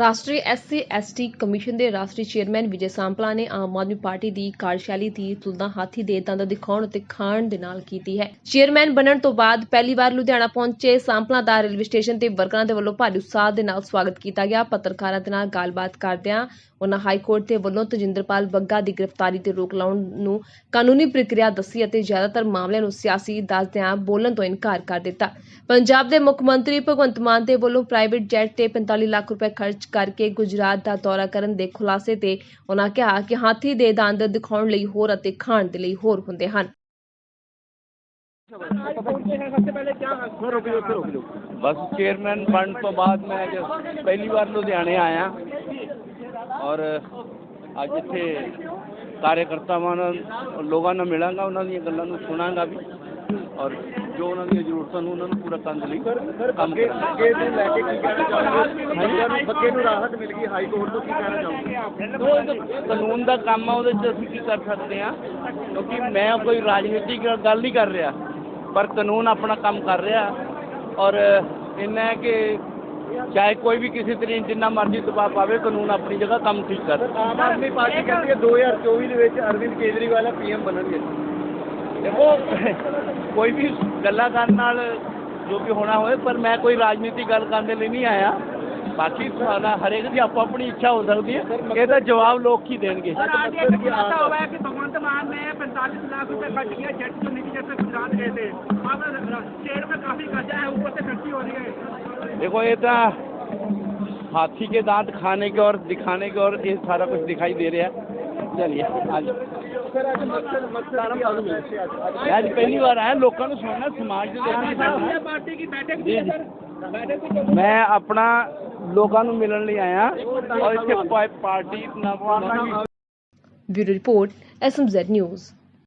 ਰਾਸ਼ਟਰੀ SC ST commission ਦੇ ਰਾਸ਼ਟਰੀ ਚੇਅਰਮੈਨ ਵਿਜੇ ਸਾਂਪਲਾ ਨੇ ਆਮ ਆਦਮੀ ਪਾਰਟੀ ਦੀ ਕਾਰਜਸ਼ੈਲੀ ਦੀ ਤੁਲਨਾ ਹਾਥੀ ਦੇ ਦੰਦ ਦਿਖਾਉਣ ਅਤੇ ਖਾਣ ਦੇ ਨਾਲ ਕੀਤੀ ਹੈ। ਚੇਅਰਮੈਨ ਬਣਨ ਤੋਂ ਬਾਅਦ ਪਹਿਲੀ ਵਾਰ ਲੁਧਿਆਣਾ ਪਹੁੰਚੇ ਸਾਂਪਲਾ ਦਾ ਰੇਲਵੇ ਸਟੇਸ਼ਨ ਤੇ ਵਰਕਰਾਂ ਦੇ ਵੱਲੋਂ ਭਾਰੀ ਉਤਸ਼ਾਹ ਦੇ ਨਾਲ ਸਵਾਗਤ ਕੀਤਾ ਗਿਆ। ਪੱਤਰਕਾਰਾਂ ਦੇ ਨਾਲ ਗੱਲਬਾਤ ਕਰਦਿਆਂ ਉਹਨਾਂ ਹਾਈ ਕੋਰਟ ਦੇ ਵੱਲੋਂ ਤਜਿੰਦਰਪਾਲ ਬੱਗਾ ਦੀ ਗ੍ਰਿਫਤਾਰੀ ਤੇ ਰੋਕ ਲਾਉਣ ਨੂੰ ਕਾਨੂੰਨੀ ਪ੍ਰਕਿਰਿਆ ਦੱਸੀ ਅਤੇ ਜ਼ਿਆਦਾਤਰ ਮਾਮਲਿਆਂ ਨੂੰ ਸਿਆਸੀ ਦੱਸਦਿਆਂ ਬੋਲਣ ਤੋਂ ਇਨਕਾਰ ਕਰ ਦਿੱਤਾ। ਪੰਜਾਬ ਦੇ ਮੁੱਖ ਮੰਤਰੀ ਭਗਵੰਤ ਮਾਨ ਦੇ ਵੱਲੋਂ ਪ੍ਰਾਈਵੇਟ ਜੈਟ ਤੇ 45 ਲੱਖ ਰੁਪਏ ਖਰਚ ਕਰਕੇ ਗੁਜਰਾਤ ਦਾ ਦੌਰਾ ਕਰਨ ਦੇ ਖੁਲਾਸੇ ਤੇ ਉਹਨਾਂ ਕਿਹਾ ਕਿ ਹਾਥੀ ਦੇ ਦੰਦ ਦਿਖਾਉਣ ਲਈ ਹੋਰ ਅਤੇ ਖਾਣ ਦੇ ਲਈ ਹੋਰ ਹੁੰਦੇ ਹਨ। ਬਸ ਚੇਅਰਮੈਨ ਬਣਨ ਤੋਂ ਬਾਅਦ ਮੈਂ ਅੱਜ ਪਹਿਲੀ ਵਾਰ ਲੁਧਿਆਣੇ ਆਇਆ। ਔਰ ਅੱਜ ਇੱਥੇ ਕਾਰਜਕਰਤਾਵਾਂ ਨਾਲ ਲੋਕਾਂ ਨਾਲ ਮਿਲਾਂਗਾ ਉਹਨਾਂ ਦੀਆਂ ਗੱਲਾਂ ਨੂੰ ਸੁਣਾਂਗਾ ਵੀ। ਔਰ ਜੋ ਉਹਨਾਂ ਦੀਆਂ ਜ਼ਰੂਰਤਾਂ ਨੂੰ ਉਹਨਾਂ ਨੂੰ ਪੂਰਾ ਕਰਨ ਲਈ ਕੰਮ ਅੱਗੇ ਕਰਾਂਗਾ ਨੂੰ ਰਾਹਤ ਮਿਲ ਗਈ ਹਾਈ ਕੋਰਟ ਤੋਂ ਕੀ ਕਹਿਣਾ ਉਹ ਤਾਂ ਕਾਨੂੰਨ ਦਾ ਕੰਮ ਆ ਉਹਦੇ 'ਚ ਅਸੀਂ ਕੀ ਕਰ ਸਕਦੇ ਹਾਂ? ਕਿਉਂਕਿ ਮੈਂ ਕੋਈ ਰਾਜਨੀਤਿਕ ਗੱਲ ਨਹੀਂ ਕਰ ਰਿਹਾ ਪਰ ਕਾਨੂੰਨ ਆਪਣਾ ਕੰਮ ਕਰ ਰਿਹਾ। ਔਰ ਇੰਨਾ ਹੈ ਕਿ ਚਾਹੇ ਕੋਈ ਵੀ ਕਿਸੇ ਤਰੀਕੇ ਜਿੰਨਾ ਮਰਜ਼ੀ ਦਬਾਅ ਪਾਵੇ ਕਾਨੂੰਨ ਆਪਣੀ ਜਗ੍ਹਾ ਕੰਮ ਠੀਕ ਕਰ। ਆਮ ਆਦਮੀ ਪਾਰਟੀ ਕਹਿੰਦੀ ਹੈ 2024 ਦੇ ਵਿੱਚ ਅਰਵਿੰਦ ਕੇਜਰੀਵਾਲ ਪੀਐਮ ਬਣਨਗੇ। ਦੇਖੋ ਕੋਈ ਵੀ ਗੱਲਾਂ ਕਰਨ ਨਾਲ ਜੋ ਵੀ ਹੋਣਾ ਹੋਏ ਪਰ ਮੈਂ ਕੋਈ ਰਾਜਨੀਤਿਕ ਗੱਲ ਕਰਨ ਦੇ ਲਈ ਨਹੀਂ ਆਇਆ। ਬਾਕੀ ਤੁਹਾਡਾ ਹਰੇਕ ਦੀ ਆਪੋ ਆਪਣੀ ਇੱਛਾ ਹੋ ਸਕਦੀ ਹੈ ਇਹਦਾ ਜਵਾਬ ਲੋਕ ਹੀ ਦੇਣਗੇ सर आज ये खुलासा हुआ है कि भगवंत मान ने पैंतालीस लाख रुपए खर्च किया जेट को नीचे जैसे गुजरात गए थे अब शेयर में काफी कर्जा है ऊपर से खर्ची हो रही है देखो ये तो हाथी के दांत खाने के और दिखाने के और ये सारा कुछ दिखाई दे रहा है चलिए आज ਸਰ ਅੱਜ ਮਕਸਦ ਮਕਸਦ ਕੀ ਆਲੂ ਮਿਲੇ ਸੀ ਅੱਜ ਅੱਜ मैं आज पहली बार आया लोगों को सुनना समाज के लोगों को सुनना। पार्टी की बैठक जी थी जी सर बैठक थी ਮੈਂ ਆਪਣਾ ਲੋਕਾਂ ਨੂੰ ਮਿਲਣ ਲਈ ਆਇਆ ਔਰ ਇੱਥੇ ਪਾਰਟੀ ਨਾ ਬਿਊਰੋ ਰਿਪੋਰਟ ਐਸਐਮਜ਼ੈਡ ਨਿਊਜ਼।